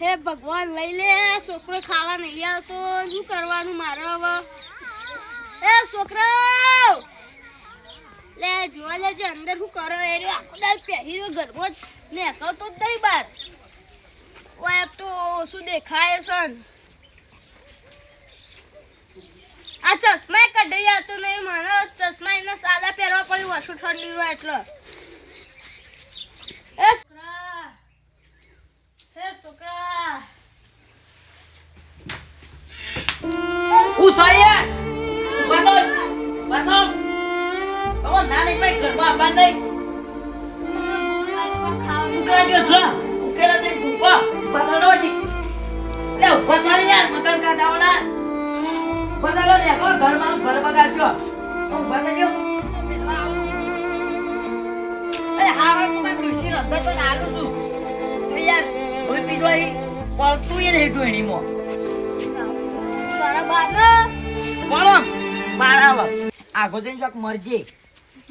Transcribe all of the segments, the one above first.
હે ભગવાન, લઈ લે. છોકરો ખાવા નહીં આવતો. શું કરવાનું મારે હવે? એ છોકરો! લે, જોવા લેજે અંદર શું કરો? એ રહ્યો, આખો દાર પહેરી રહ્યો ઘરમાં. જ નીકળતો જ નહીં બહાર. ઓય તો શું દેખાય છે આ ચશ્મા કઢાઈ આવતો નહીં મને ચશ્મા એના સાદા પહેરવા પડ્યું વસુ ઠંડી રહ્યો એટલે. એ છોકરા! હે છોકરા! હું સાયર બાતો બાતો તમે ના નહીં ભાઈ, ઘરમાં આપવા નહીં. ઉકેલા જો. ઉકેલા તે ભૂપા બતાડો જી લે બતાડી યાર, મગજ કા દાવડા બતાડો ને કો ઘરમાં ઘર બગાડશો. હું બતાડ્યો અરે, હા હવે તું કઈ ઋષિ રંધો તો નાલું છું. યાર કોઈ પીડો અહીં પડતું યાર હેઠું એનીમાં તારા બાને. કોણ મારા આવો. આગો જઈને ચોક મરજે.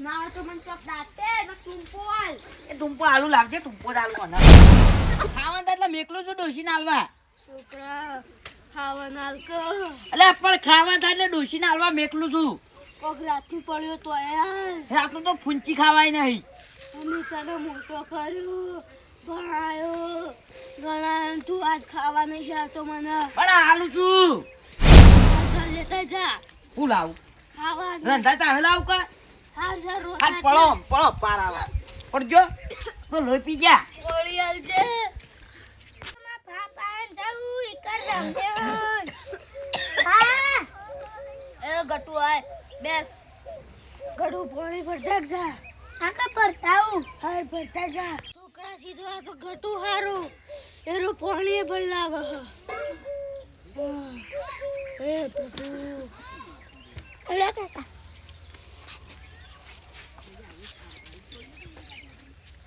ના તો મને ચોક દાતે ને ટૂંપો હાલ. એ ટૂંપો આલુ લાગજે ટૂંપો આલુ મને. ખાવાનું એટલે મેકલું છું ડોસી આલવા છોકરા ખાવા નાલ ક એટલે પણ ખાવા થાય એટલે ડોસી આલવા મેકલું છું. કોક રાતથી પડ્યો તો યાર રાતનું તો ફૂંચી ખાવાય નહીં. અમે તને મોટો કર્યો ભણાયો. ગણાયો તું આજ ખાવા નહીં આવતો મને. પણ આલુ છું. લેતા જા. હું લાવું? ખાવા રંધા તાણે લાવું કા હાર જા રોજ હાથ પડો પડો પાર આવા. પડજો તો લોહી પી જા. ગોળી આલજે. પાપા જાઉં હા. એ ગટુ આય બેસ. ગટુ પાણી ભરતા જા. કાકા ભરતાઉ હાર ભરતા જા. છોકરા સીધો આ તો ગટુ હારું. એનું પાણી ભર લાવે હ. એ પ્રભુ અલે કાકા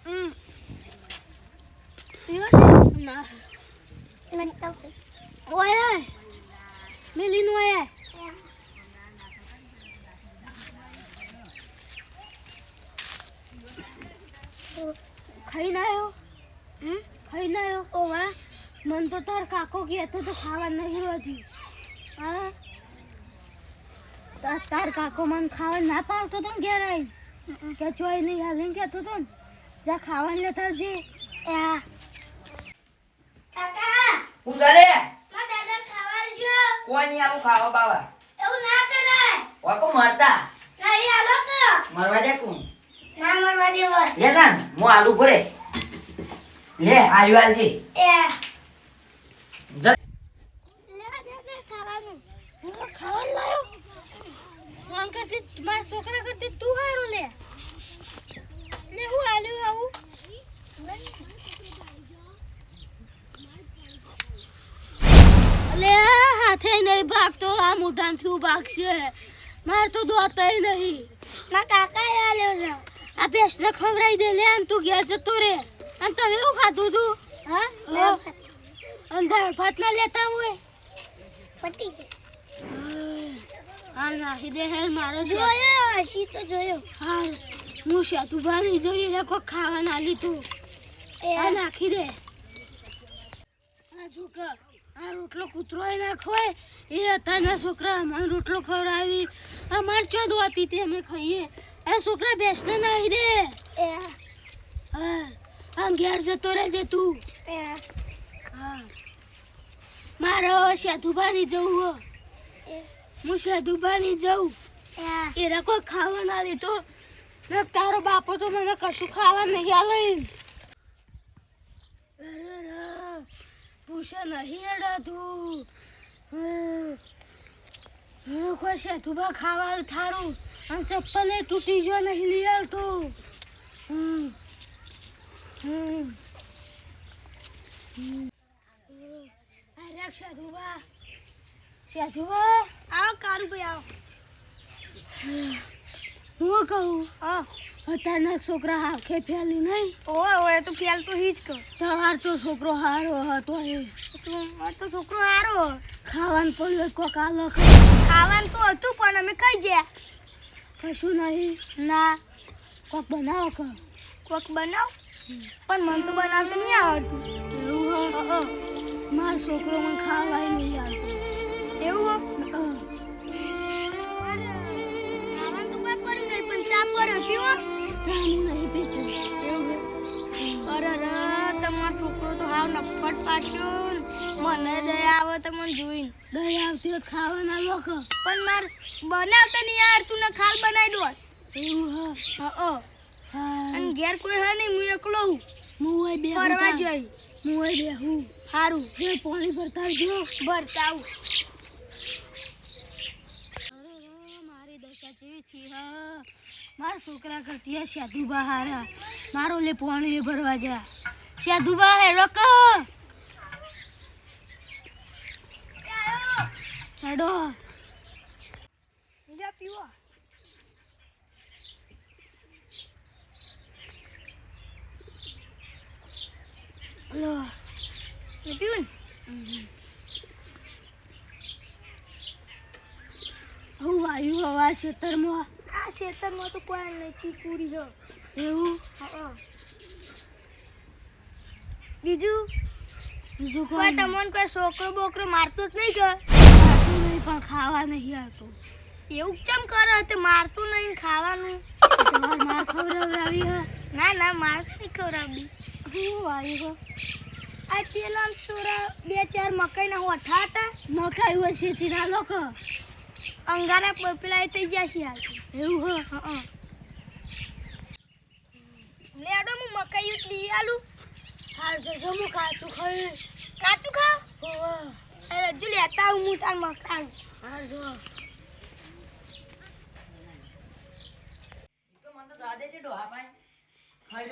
હમ? ના ખાઈને આવ્યો હમ ખાઈને આવ્યો ઓવા? મન તો તાર કાકો કહેતો તો ખાવા નહીં હા તાર- કાકો મને ખાવા ના પાડતો તો ઘેરાય. ઘેર આવી કે ચોય નહીં હાલે કહેતો તો ને. જા ખાવા લેતા આવજે એ કાકા! હું ચાલે મા દાદા ખાવા જો કોઈ નહીં આવું ખાવા બાવા. એવું ના કરે ઓકો મરતા? નહીં આલો કે મરવા દે કોણ? ના મરવા દેવા. લે તાન હું આલુ ભરે. લે આલ્યું આલજી. એ જ- લેવા દે દે ખાવાનું હું લાયો ફોન કરતી મારા છોકરા કરતી તું હારું લે. લે હું આલ્યું આવું? લે હાથે નહીં ભાગતો આ મોઢામાંથી ભાગશે માર તો દોતાય નહીં. મારા કાકા આલ્યો છે. આ બેસને ખવડાવી દે લે અને તું ઘેર જતો રે અને તમે એવું ખાધું તું? હા અને દાળ ભાત ના લેતા હોય? પટી હા નાખી દે હેર મારો જોયો હસી તો જોયો. હા હું સાતું જોઈ રે ખાવા ના લીધું આ. નાખી દે. આ છોકરા આ રોટલો એ છોકરા અમારે રોટલો ખવડાવી. અમારે ચો દોતી તે અમે ખાઈએ. આ છોકરા બેસને નાખી દે. હા આ. ઘેર જતો રહેજે તું. હા મારે સેતુભાની જવું હો. હું સેતુભાની જઉં એ રકો ખાવા ના દીધો તારો બાપો તો મને કશું ખાવા નહીં આલે પૂછે નહીં અડા તું હું કોઈ સેધુભા ખાવા થારું અને ચપ્પલ એ તૂટી ગયો નહીં લઈ આવતું હમ હમ અરે સાધુબા સાધુબા આવો કારું ભાઈ આવો. હું કહું? હા. અત્યારના છોકરા હાખે ફેલી નહીં. ઓય ઓય તો ફેલ તો હીજ કહું તમાર તો છોકરો હારો હતો એ. તો છોકરો હારો. ખાવાનું પડ્યું કોક આલો ખાવાનું તો હતું પણ અમે ખાઈ ગયા. કશું નહીં. ના. કોક બનાવો કો કોક બનાવ? પણ મને તો બનાવતા નહીં આવડતું. એવું હ મારો છોકરો મને ખાવાય નહીં આવતો એવું? હો. તો કોઈ પડ્યું નહીં પણ ચા પીતો અરે રે તમારો છોકરો તો હાવ નફટ પાટ્યો મને દયા આવે તો મને જોઈને દયા આવતી હોય ખાવાના લોકો પણ માર બનાવતા નહીં યાર તું ને ખાલ બનાવી દો એવું હ અને ઘેર કોઈ હે નહીં હું એકલો હું હું હોય બે ફરવા જઈ. હું. હોય બે હું સારું હે પાણી ભરતા જો ભરતા આવું. મારી દશા થી મારા છોકરા કરતી સાધુબા હારા. મારો લે પાણી ભરવા જા. સાધુબા હે રોક. હેડો. જા પીવો. પીવું હું વાયુ હવા ખેતરમાં આ ખેતરમાં તો કોઈ નહીં ચીકુરી છે. એવું? હા બીજું? બીજું કોઈ તમને કોઈ છોકરો બોકરો મારતો જ નહીં કે? મારતું નહીં પણ ખાવા નહીં આવતો. એવું કેમ કરે તે મારતું નહીં ખાવાનું? તમાર માર ખવડાવરાવી હે? ના ના માર નહીં ખવડાવતી હું વાયુ હો આ પેલા છોરા બે ચાર મકાઈના હોઠા હતા. મકાઈ હોય છે ચીના લોકો અંગારા પ- થઈ ગયા છે હાલ. એવું હો, હં લેડો, હું મકાઈ ઉતલી આલું હાર જો જો, હું કાચું ખાઈ કાચું ખાવ? હોવે અરે જો લેતા હું હું તાર મકાઈ. હાર જો. તો મને તો દાદે છે ડોહા પાઈ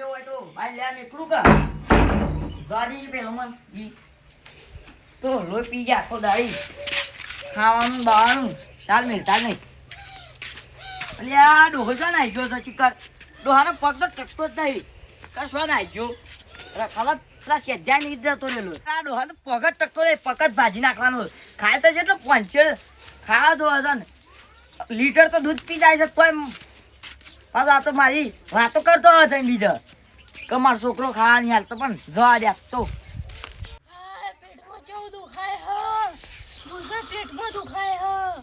હોય તો ભાઈ લે આમ એકલું કા જાડી મન. ઈ તો લોહી પી જાય આખો દાડી. ખાવાનું બાવાનું શાલ મિલતા નહીં એટલે આ ડોહો શું નાઈ ગયો તો ચિકર ડોહાનો પગ તો ટકતો જ નહીં. કર શું નાઈ ગયો ખબર પેલા સેધ્યા ની જતો રહેલો. આ ડોહાનો પગ જ ટકતો નહીં, પગ જ ભાજી નાખવાનો ખાય છે એટલો પંચેડ ખાવા જો છે ને. લીટર તો દૂધ પી જાય છે તોય. પાછો આ તો મારી વાતો કરતો હતો બીજો. કે મારો છોકરો ખાવા હાલ તો પણ જવા દે તો. પેટમાં જેવું દુખાય હ. પેટમાં દુખાય હ?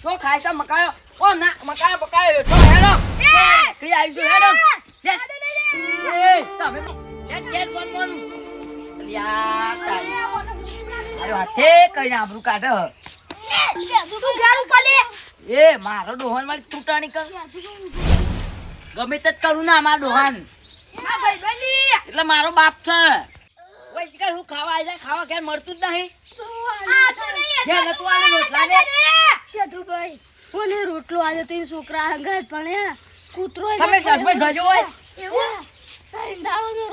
શું ખાય છે? મકાયો? ઓ ના મકાયો બકાયો હેઠો હેડો. આવીશું હેડો. એ! તમે હેડ ઘેર ફોન ફોન. લ્યા તારી. અરે હાથે કઈ આબરૂ કાઢે હ. તું ઘર ઉપર લે એ મારો ડોહન મારી તૂટાણી કર. ગમે તે કરું ના મારા ડોહાન એટલે મારો બાપ છે. શિકાર હું ખાવા આવી જાય ખાવા ઘેર મળતું જ નહીં. આ તો નહીં ઘેર નતું આલે રોટલા ને? સાધુભાઈ મને રોટલો આજે તો છોકરા હંગાત પણ હે? કૂતરો તમે શાકભાજી ધજો હોય. એવું?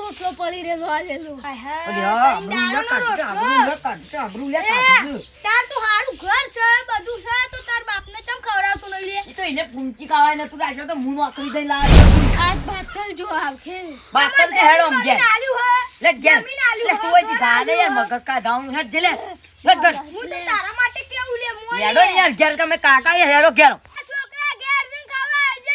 રોટલો પડી રહેલો આજે લો હાય હાય આ આબરૂ આબરૂ લે કાઢ, આબરૂ લે કાઢ. તાર તો હારું ઘર છે બધું છે તો તાર બાપને ચમ ખવડાવતું નહીં લે ઈ તો એને પૂંચી ખાવાય નતું રાખ્યો તો મું નોકરી દઈ લાવ્યો આજ ભાતલ જો આવખે બાતલ છે હેડો આમ ઘેર. આલ્યું હે. લે ઘેર. લે તું હોય ધાને યાર મગજ કા ધાવનું હેડ જે લે. લે હું તો તારા માટે કેવું લે મોય હેડો યાર ઘેર તમે કાકા યાર હેડો ઘેર. છોકરા ઘેર જઈને ખાવા આવજે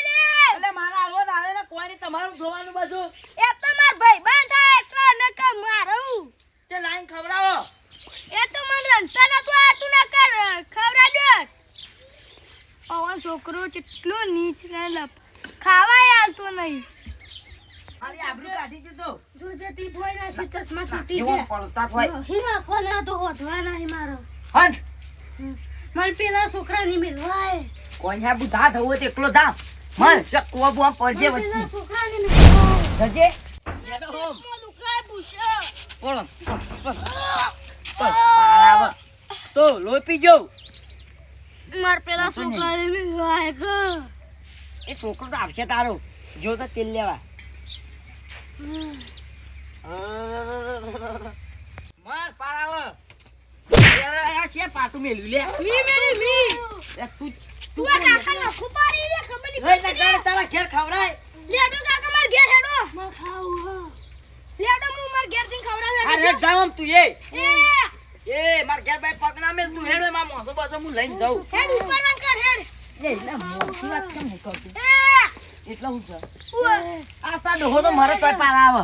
એટલે મારા ને કોઈ નહીં તમારું જોવાનું બધું એ તો માર ભાઈ બંધ થાય એટલે ન મારું. તે લાઈન ખવડાવો. એ તો મને રંતા નતો આ તું ના કર ખવડાવજો. અવા છોકરો કેટલો નીચ ને લપ ખાવાય આવતો નહીં. ના બુધા થવો એકલો ધા મન ચકવો પડજે વચ્ચે. જજે. તો લોપી પીજો માર પેલા છોકરાને મિલવાય કે. એ છોકરો તો આવશે તારો. જો તો તેલ લેવા. માર પારાવા આ છે પાટું મેલ્યું લે. મી મેરી મી. તું તું કાકા નખું પાડી લે ખબર નહીં તારા ઘેર ખવડાય. લેડો કાકા માર ઘેર હેડો. માં ખાવું લેડો હું માર ઘેર જઈને આ ખવડાવે જામ તું એ એ માર ઘેર ભાઈ પગ ના મેલ તું હેડ માર મોસો બસો હું લઈને જાઉં. હેડ ઉપરમાં કર હેડ. એ ના મોટી વાત કેમ નહીં કરતું એ. હું છે આ તા ડોહો તો મારે તો પાર આવે.